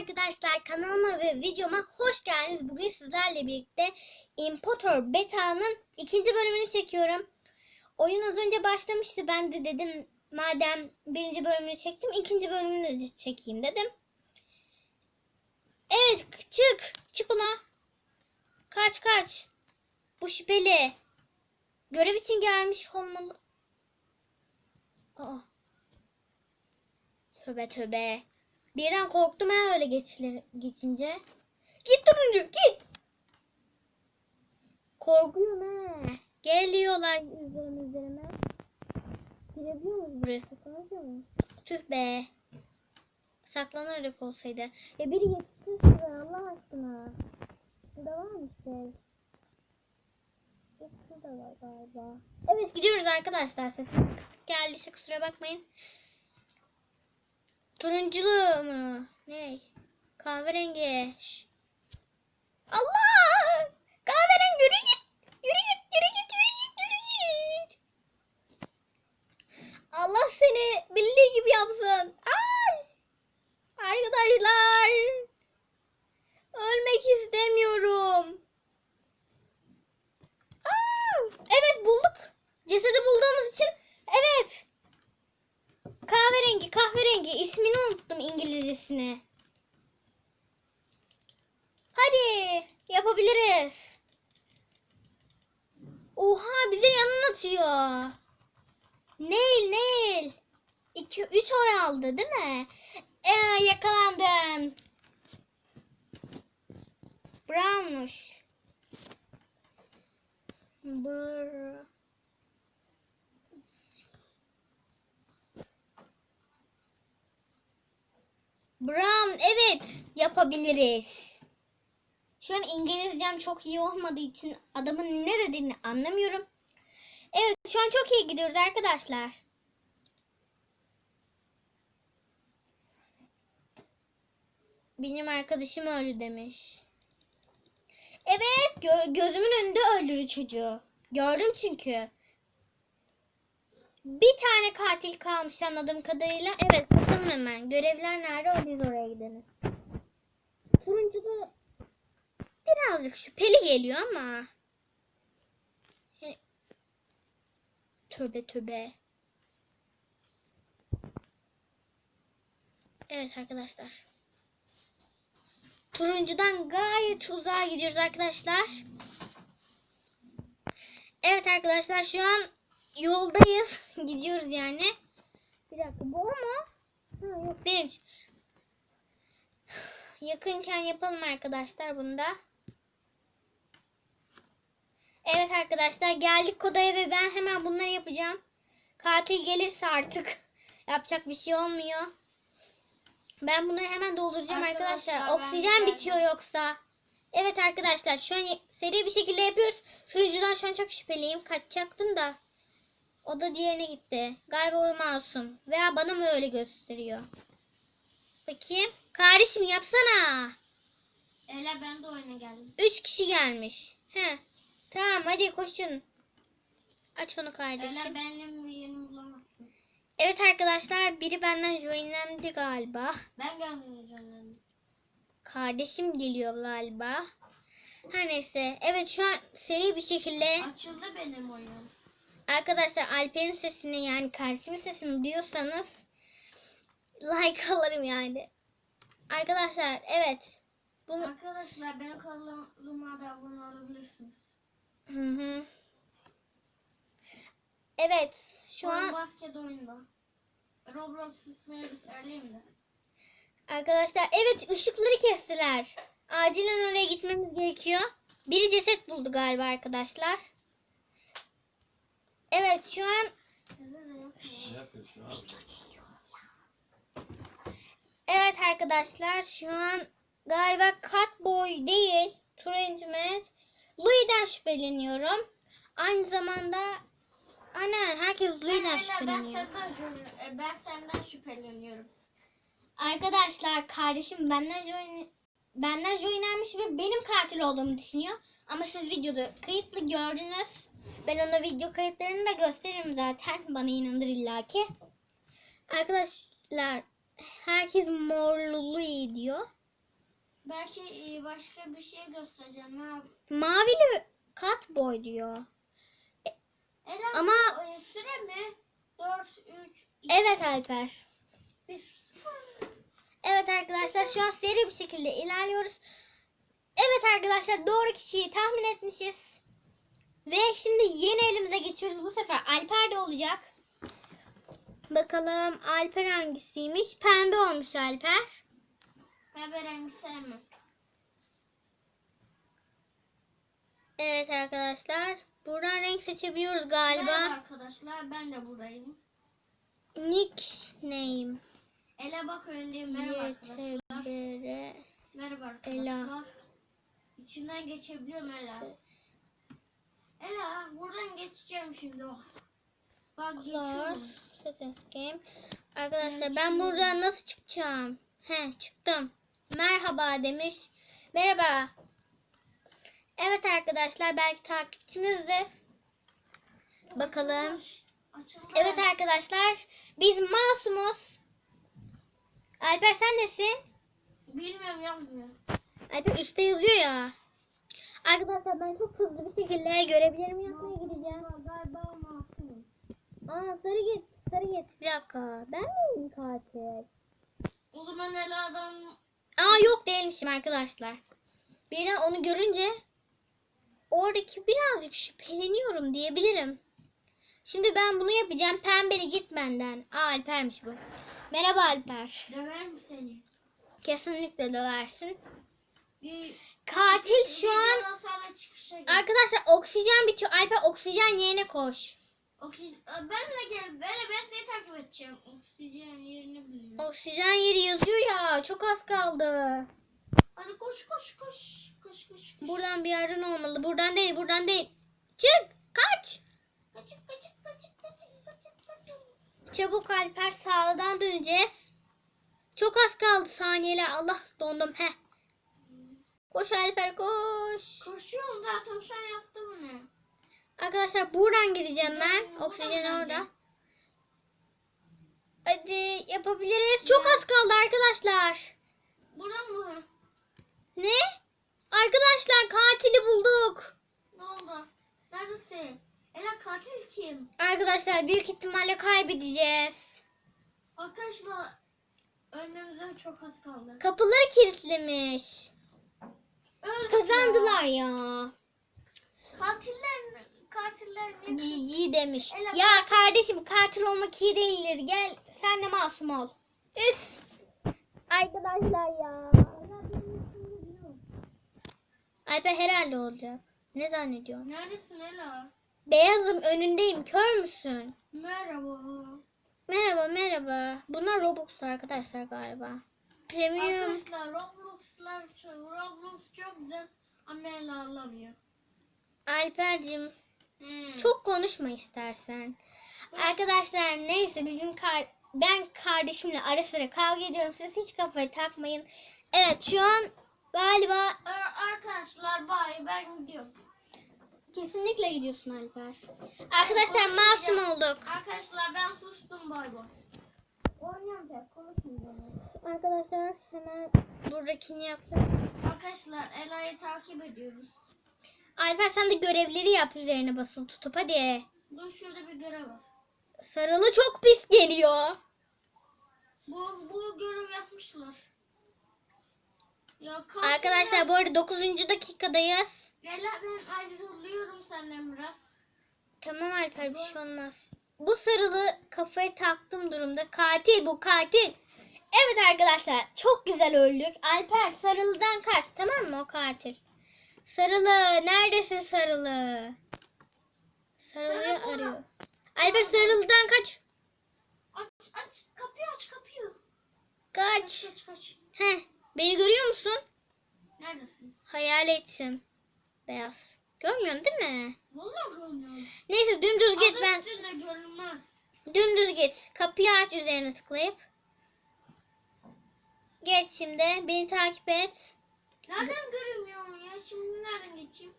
arkadaşlar kanalıma ve videoma hoş geldiniz. Bugün sizlerle birlikte Impotor Beta'nın ikinci bölümünü çekiyorum. Oyun az önce başlamıştı. Ben de dedim madem birinci bölümünü çektim ikinci bölümünü de çekeyim dedim. Evet çık. Çık ulan. Kaç kaç. Bu şüpheli. Görev için gelmiş olmalı. Aa. Tövbe tövbe. Birden korktum ha öyle geçilir, geçince. Git turuncu git. Korkuyorum ha. Geliyorlar üzerime üzerime. Girebiliyor muyuz buraya saklanabiliyor muyuz? Tüh be. Saklanarak olsaydı. Ya biri yetişsin şuraya Allah aşkına. Burada var mı şey? Şurada var galiba. Evet gidiyoruz arkadaşlar. Sesim kısık geldiyse kusura bakmayın. Turunculu mu? Ne? Kahverengi. Allah! Kahverengi yürü git. Yürü git, yürü git, yürü git, yürü git. Allah seni bildiği gibi yapsın. Ay! Arkadaşlar. Ölmek istemiyorum. Aa! Evet bulduk. Cesedi bulduğumuz için evet. Kahverengi, kahverengi. İsmini unuttum İngilizcesini. Hadi yapabiliriz. Oha bize yanın atıyor. Nail, Nail. 2 3 oy aldı değil mi? Ee, yakalandın. Brownmuş. Brr. Evet yapabiliriz. Şu an İngilizcem çok iyi olmadığı için adamın ne dediğini anlamıyorum. Evet şu an çok iyi gidiyoruz arkadaşlar. Benim arkadaşım öldü demiş. Evet gö- gözümün önünde öldürdü çocuğu. Gördüm çünkü. Bir tane katil kalmış anladığım kadarıyla. Evet bakalım hemen. Görevler nerede? O biz oraya gidelim. Turuncu da birazcık şüpheli geliyor ama. Tövbe tövbe. Evet arkadaşlar. Turuncudan gayet uzağa gidiyoruz arkadaşlar. Evet arkadaşlar şu an yoldayız. Gidiyoruz yani. Bir dakika bu mu? Ha, yok değilmiş. Yakınken yapalım arkadaşlar bunu da. Evet arkadaşlar geldik kodaya ve ben hemen bunları yapacağım. Katil gelirse artık yapacak bir şey olmuyor. Ben bunları hemen dolduracağım arkadaşlar. Arkadaşlar, Oksijen geldim. bitiyor yoksa. Evet arkadaşlar şu an seri bir şekilde yapıyoruz. Sunucudan şu an çok şüpheliyim. Kaçacaktım da. O da diğerine gitti. Galiba o masum. Veya bana mı öyle gösteriyor? Bakayım. Kardeşim yapsana. Öyle ben de oyuna geldim. Üç kişi gelmiş. He. Tamam hadi koşun. Aç onu kardeşim. Öyle benim yerini bulamazsın. Evet arkadaşlar biri benden joinlendi galiba. Ben gelmeyeceğim. Kardeşim geliyor galiba. Her neyse. Evet şu an seri bir şekilde Açıldı benim oyun. Arkadaşlar Alper'in sesini yani kardeşimin sesini duyuyorsanız like alırım yani. Arkadaşlar evet. Bunu Arkadaşlar benim kanalıma da abone olabilirsiniz. hı hı. Evet şu Şu an basket oyunda. Roblox ismini bir söyleyeyim de. Arkadaşlar evet ışıkları kestiler. Acilen oraya gitmemiz gerekiyor. Biri ceset buldu galiba arkadaşlar. Evet şu an evet arkadaşlar şu an galiba Catboy değil Turuncu Met Louis'den şüpheleniyorum. Aynı zamanda aynen herkes Louis'den Ben, ben, şüpheleniyor. senden, e, ben senden şüpheleniyorum. Arkadaşlar kardeşim benden join benden joinlenmiş ve benim katil olduğumu düşünüyor. Ama siz videoda kayıtlı gördünüz. Ben ona video kayıtlarını da gösteririm zaten. Bana inanır illaki. Arkadaşlar herkes morluluğu diyor. Belki e, başka bir şey göstereceğim. Yap? Mavili kat boy diyor. Ela Ama- e, süre mi? 4, 3, 2, Evet Alper. 1. Evet arkadaşlar şu an seri bir şekilde ilerliyoruz. Evet arkadaşlar doğru kişiyi tahmin etmişiz. Ve şimdi yeni elimize geçiyoruz. Bu sefer Alper de olacak. Bakalım Alper hangisiymiş? Pembe olmuş Alper. Böyle rengi sevmem. Evet arkadaşlar. Buradan renk seçebiliyoruz Merhaba galiba. arkadaşlar ben de buradayım. Nickname. Ela bak öndeyim. Merhaba arkadaşlar. Merhaba arkadaşlar. Ela. İçinden geçebiliyorum Ela. Ela buradan geçeceğim şimdi. Bak geçiyorum. Settings game. Arkadaşlar Ben buradan nasıl çıkacağım? He çıktım. Merhaba demiş. Merhaba. Evet arkadaşlar belki takipçimizdir. Bakalım. Açılmış. Açıldı. Evet arkadaşlar biz masumuz. Alper sen nesin? Bilmiyorum yazmıyor. Alper üstte yazıyor ya. Arkadaşlar ben çok hızlı bir şekilde görevlerimi yapmaya gideceğim. Aa sarı git. Sarı git. Bir dakika. Ben miyim katil? O zaman Ela'dan Aa yok değilmişim arkadaşlar. Birden onu görünce oradaki birazcık şüpheleniyorum diyebilirim. Şimdi ben bunu yapacağım. Pembeli git benden. Aa Alper'miş bu. Merhaba Alper. döver mi seni? Kesinlikle döversin. Bir Katil şu an arkadaşlar oksijen bitiyor. Alper oksijen yerine koş. Oksijen, ben de gel. Böyle ben seni takip edeceğim. Oksijen yerini bulacağım. Oksijen yeri yazıyor ya. Çok az kaldı. Hadi koş koş koş. Koş koş. koş. Buradan bir yerden olmalı. Buradan değil, buradan değil. Çık, kaç. Kaçıp kaçıp kaçıp kaçıp kaçıp kaçıp. Çabuk Alper sağdan döneceğiz. Çok az kaldı saniyeler. Allah dondum. He. Koş Alper koş. Koşuyorum zaten şu an yaptım bunu. Arkadaşlar buradan gideceğim ben. Oksijen orada. Hadi yapabiliriz. Çok az kaldı arkadaşlar. Buradan mı? Ne? Arkadaşlar katili bulduk. Ne oldu? Neredesin? Ela katil kim? Arkadaşlar büyük ihtimalle kaybedeceğiz. Arkadaşlar önümüzde çok az kaldı. Kapıları kilitlemiş. Kazandılar ya. Katiller katiller? Cici demiş. Ela- Ya kardeşim katil olmak iyi değildir. Gel sen de masum ol. Üf. Arkadaşlar ya. Alper herhalde olacak. Ne zannediyorsun? Neredesin Ela? Beyazım önündeyim. Kör müsün? Merhaba. Merhaba merhaba. Bunlar Robux arkadaşlar galiba. Premium. Arkadaşlar Roblox'lar çok, Roblox çok güzel ama Ela alamıyor. Alper'cim Hmm. çok konuşma istersen. Arkadaşlar neyse bizim kar ben kardeşimle ara sıra kavga ediyorum. Siz hiç kafayı takmayın. Evet şu an galiba Ar- Arkadaşlar bay ben gidiyorum. kesinlikle gidiyorsun Alper. Arkadaşlar masum olduk. Arkadaşlar ben sustum bay bay. Oynuyorum tek konuşmayacağım. Arkadaşlar hemen buradakini yaptık. Arkadaşlar Ela'yı takip ediyoruz. Alper sen de görevleri yap üzerine basılı tutup hadi. Dur şurada bir görev var. Sarılı çok pis geliyor. Bu bu görev yapmışlar. Ya Arkadaşlar bu arada 9. dakikadayız. Ela ben ayrılıyorum senden biraz. Tamam Alper bir şey olmaz. Bu sarılı kafayı taktım durumda. Katil bu katil. Evet arkadaşlar çok güzel öldük. Alper sarılıdan kaç tamam mı o katil. Sarılı neredesin sarılı? Sarılıyı Sarı arıyor. Alper sarılıdan kaç. Aç aç kapıyı aç kapıyı. Kaç. Kaç kaç. Heh, beni görüyor musun? Neredesin? Hayal ettim. Beyaz. Görmüyorsun değil mi? Vallahi görmüyorum. Neyse dümdüz git Adı ben. üstünde görünmez. Dümdüz git. Kapıyı aç üzerine tıklayıp. Geç şimdi. Beni takip et. Nereden görünmüyorum ya? Şimdi nereden geçeyim?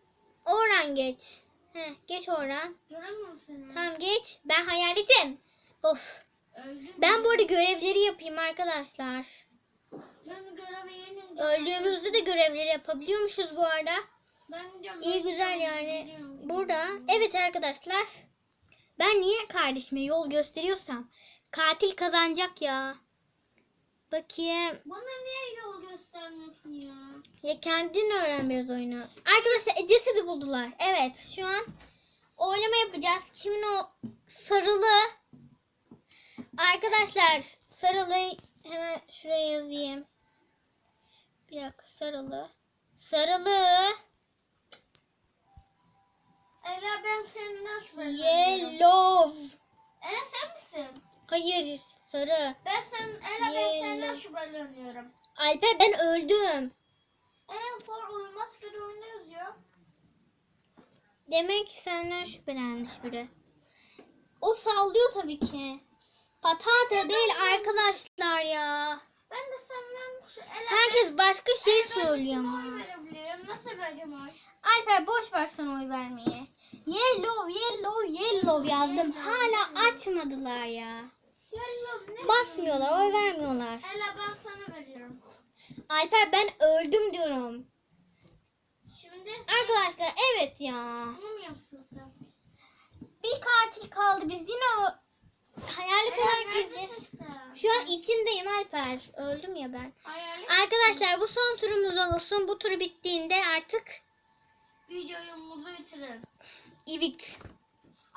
Oradan geç. Heh, geç oradan. Göremiyorum seni. Tamam geç. Ben hayaletim. Of. Öldüm. Ben bu arada görevleri yapayım arkadaşlar. Ben görevi yerini öldüğümüzde de görevleri yapabiliyormuşuz bu arada. Ben gidiyorum. İyi ben güzel yani. gidiyorum, Burada evet arkadaşlar. Ben niye kardeşime yol gösteriyorsam katil kazanacak ya. Bakayım. Bana niye yol göstermiyorsun ya? Ya kendin öğren biraz oyunu. Arkadaşlar cesedi buldular. Evet şu an oylama yapacağız. Kimin o sarılı? Arkadaşlar sarılı hemen şuraya yazayım. Bir dakika sarılı. Sarılı. Ela ben senden şüpheleniyorum. Yellow. Ela sen misin? Hayır sarı. Ben sen, Ela ben senden Yellow. şüpheleniyorum. Alper ben öldüm. Ela for uyumaz kere oyunda yazıyor. Demek ki senden şüphelenmiş biri. O sallıyor tabii ki. Patata değil arkadaşlar ya. Ben de senden şu Ela Herkes başka şey söylüyor ama. oy verebilirim? Nasıl vereceğim oy? Alper boş ver sen oy vermeyi. Yellow, yellow, yellow yazdım. Hala açmadılar ya. Basmıyorlar, oy vermiyorlar. Ela ben sana veriyorum. Alper ben öldüm diyorum. Şimdi Arkadaşlar evet ya. bunu mu yapsın sen? Bir katil kaldı. Biz yine o hayalet Ela olarak gireceğiz. Şu an içindeyim Alper. Öldüm ya ben. Hayalet Arkadaşlar bu son turumuz olsun. Bu tur bittiğinde artık videomuzu bitirin. evet.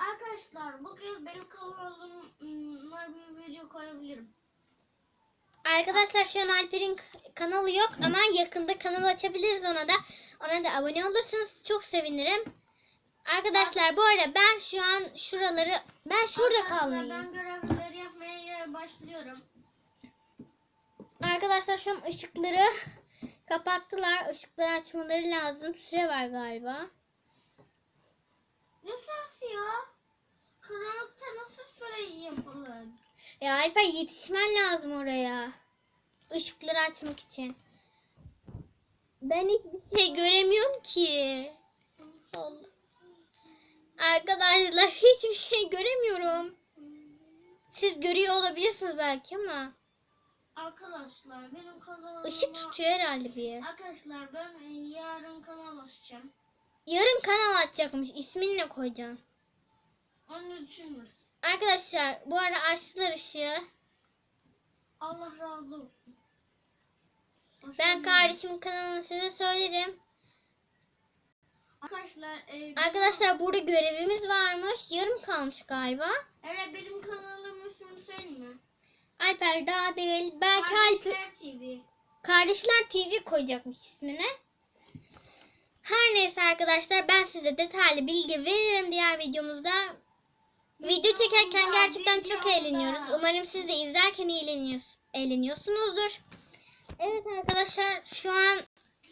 Arkadaşlar bugün benim kanalıma bir video koyabilirim. Arkadaşlar şu an Alper'in kanalı yok ama yakında kanal açabiliriz ona da. Ona da abone olursanız çok sevinirim. Arkadaşlar bu arada ben şu an şuraları ben şurada kalmayayım. Ben görevleri yapmaya başlıyorum. Arkadaşlar şu an ışıkları kapattılar. Işıkları açmaları lazım. Süre var galiba. Ne süresi ya? Karanlıkta nasıl süre yapılır? Ya Alper yetişmen lazım oraya. Işıkları açmak için. Ben hiçbir şey göremiyorum ki. Allah. Arkadaşlar hiçbir şey göremiyorum. Siz görüyor olabilirsiniz belki ama Arkadaşlar benim kanalıma... ışık tutuyor herhalde bir. Arkadaşlar ben yarın kanal açacağım. Yarın kanal açacakmış. İsmini ne koyacağım? Onu düşünür. Arkadaşlar bu arada açtılar ışığı. Allah razı olsun. Ben kardeşimin kanalını size söylerim. Arkadaşlar, e, Arkadaşlar burada görevimiz varmış. Yarım kalmış galiba. Evet benim kanalımın ismini söyleyeyim mi? Alper daha değil. Belki Alper Kardeşler TV. Kardeşler TV koyacakmış ismini. Her neyse arkadaşlar ben size detaylı bilgi veririm diğer videomuzda. Video çekerken gerçekten çok eğleniyoruz. Umarım siz de izlerken eğleniyorsunuz, eğleniyorsunuzdur. Evet arkadaşlar şu an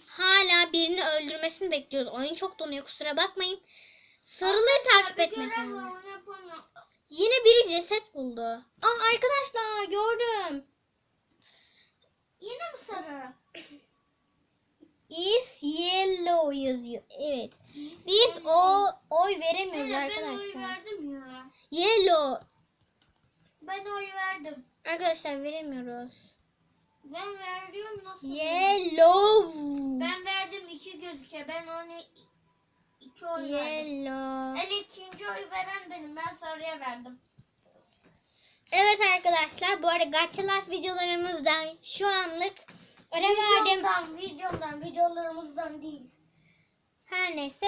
hala birini öldürmesini bekliyoruz. Oyun çok donuyor kusura bakmayın. Sarılıyı takip etmek lazım. Yine biri ceset buldu. Aa arkadaşlar gördüm. Yine mi sarı? Is yellow yazıyor. Evet. Biz o oy veremiyoruz Evet, ben oy arkadaşlar. verdim ya. Yellow. Ben oy verdim. Arkadaşlar veremiyoruz. Ben veriyorum nasıl? Yellow. Ben verdim iki gözüke. Ben onu iki oy verdim. Yellow. En ikinci oy veren benim. Ben sarıya verdim. Evet arkadaşlar bu arada Gacha Life videolarımızdan şu anlık ara verdim. Videomdan, videomdan, videolarımızdan değil. Her neyse.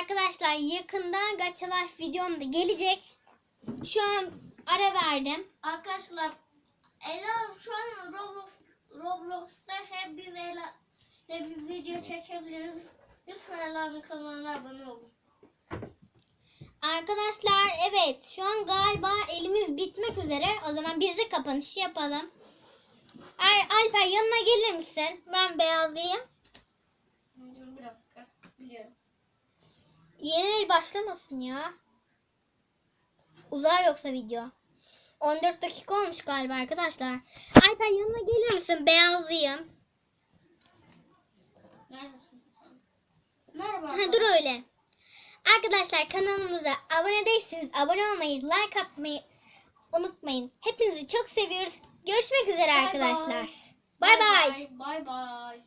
Arkadaşlar yakında Gacha Life videom da gelecek. Şu an ara verdim. Arkadaşlar Ela şu an Roblox Roblox'ta hep biz Ela de bir video çekebiliriz. Lütfen Ela'nın kanalına abone olun. Arkadaşlar evet şu an galiba elimiz bitmek üzere. O zaman biz de kapanışı yapalım. Ay, Alper yanına gelir misin? Ben beyazlayayım. Dur bir dakika. Biliyorum. Yeni el başlamasın ya. Uzar yoksa video. 14 dakika olmuş galiba arkadaşlar. Alper yanına gelir misin? Sen? Merhaba. Ha, dur öyle. Arkadaşlar kanalımıza abone değilseniz abone olmayı, like atmayı unutmayın. Hepinizi çok seviyoruz. Görüşmek üzere Bye arkadaşlar. Bay bay. Bay bay.